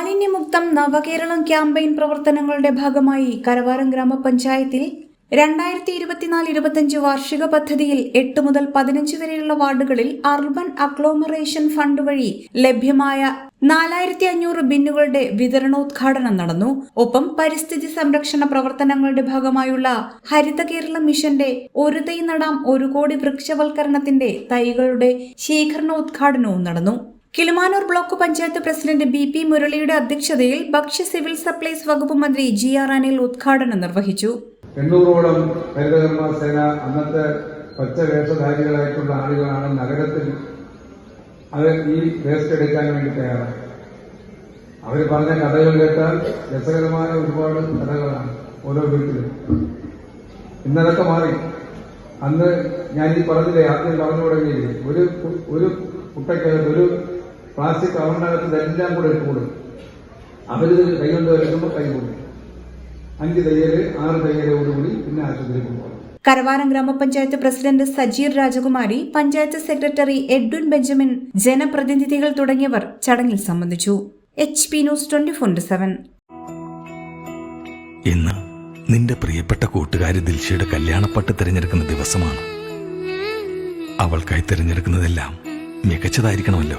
മാലിന്യമുക്തം നവകേരളം campaign പ്രവർത്തനങ്ങളുടെ ഭാഗമായി കരവാരം ഗ്രാമപഞ്ചായത്തിൽ രണ്ടായിരത്തി ഇരുപത്തിനാല് ഇരുപത്തിയഞ്ച് വാർഷിക പദ്ധതിയിൽ എട്ട് മുതൽ പതിനഞ്ച് വരെയുള്ള വാർഡുകളിൽ അർബൻ അക്ലോമറേഷൻ ഫണ്ട് വഴി ലഭ്യമായ നാലായിരത്തി അഞ്ഞൂറ് ബിന്നുകളുടെ വിതരണോദ്ഘാടനം നടന്നു. ഒപ്പം പരിസ്ഥിതി സംരക്ഷണ പ്രവർത്തനങ്ങളുടെ ഭാഗമായുള്ള ഹരിത കേരള മിഷന്റെ ഒരു തൈ നടാം ഒരു കോടി വൃക്ഷവൽക്കരണത്തിന്റെ തൈകളുടെ ശേഖരണോദ്ഘാടനവും നടന്നു. Kilimanoor block panchayat president B P മുരളിയുടെ അധ്യക്ഷതയിൽ ഭക്ഷ്യ സിവിൽ സപ്ലൈസ് വകുപ്പ് മന്ത്രി ജി ആർ അനിൽ ഉദ്ഘാടനം നിർവഹിച്ചു. എണ്ണൂറോളം ഹരിതകർമ്മ സേന അന്നത്തെ പച്ച വേഷധാരികളായിട്ടുള്ള ആളുകളാണ് നഗരത്തിൽ അത് ഈ വേസ്റ്റ് എടുക്കാൻ വേണ്ടി തയ്യാറായി. അവർ പറഞ്ഞ കഥകൾ കേട്ടാൽ രസകരമായ ഒരുപാട് കഥകളാണ് ഓരോ വീട്ടിലും. ഇന്നതൊക്കെ മാറി. അന്ന് ഞാൻ ഈ പറഞ്ഞില്ലേ ആദ്യം പറഞ്ഞു തുടങ്ങിയില്ലേ ഒരു ഒരു കുട്ടയ്ക്കകത്ത് ഒരു പ്ലാസ്റ്റിക് കവറിനകത്ത് ഇതെല്ലാം കൂടെ ഇട്ട് കൊടുക്കും. അവരിത് കൈകൊണ്ട് വരുമ്പോൾ കൈ കൊടുക്കും. അഞ്ച് തയ്യൽ ആറ് തയ്യലോടുകൂടി പിന്നെ ആശുപത്രിയിൽ കൊണ്ടുപോകണം കരവാരം ഗ്രാമപഞ്ചായത്ത് പ്രസിഡന്റ് സജീർ രാജകുമാരി പഞ്ചായത്ത് സെക്രട്ടറി എഡ്വിൻ ബെഞ്ചമിൻ ജനപ്രതിനിധികൾ തുടങ്ങിയവർ ചടങ്ങിൽ സംബന്ധിച്ചു. H P news twenty four seven. ഇന്ന് നിന്റെ പ്രിയപ്പെട്ട കൂട്ടുകാരി ദിൽഷയുടെ കല്യാണപ്പട്ട് തിരഞ്ഞെടുക്കുന്ന ദിവസമാണ്. അവൾക്കായി തിരഞ്ഞെടുക്കുന്നതെല്ലാം മികച്ചതായിരിക്കണമല്ലോ.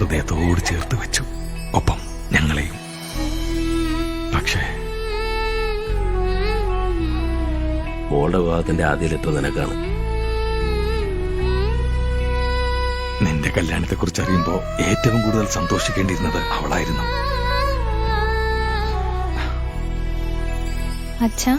ഹൃദയത്തോട് ചേർത്ത് വെച്ചു. ഒപ്പം ഞങ്ങളെയും. പക്ഷേ മോളുടെ വിവാഹത്തിന്റെ ആദ്യലെത്തോ നിനക്കാണ്? നിന്റെ കല്യാണത്തെ കുറിച്ച് അറിയുമ്പോ ഏറ്റവും കൂടുതൽ സന്തോഷിക്കേണ്ടിയിരുന്നത് അവളായിരുന്നു. അച്ഛാ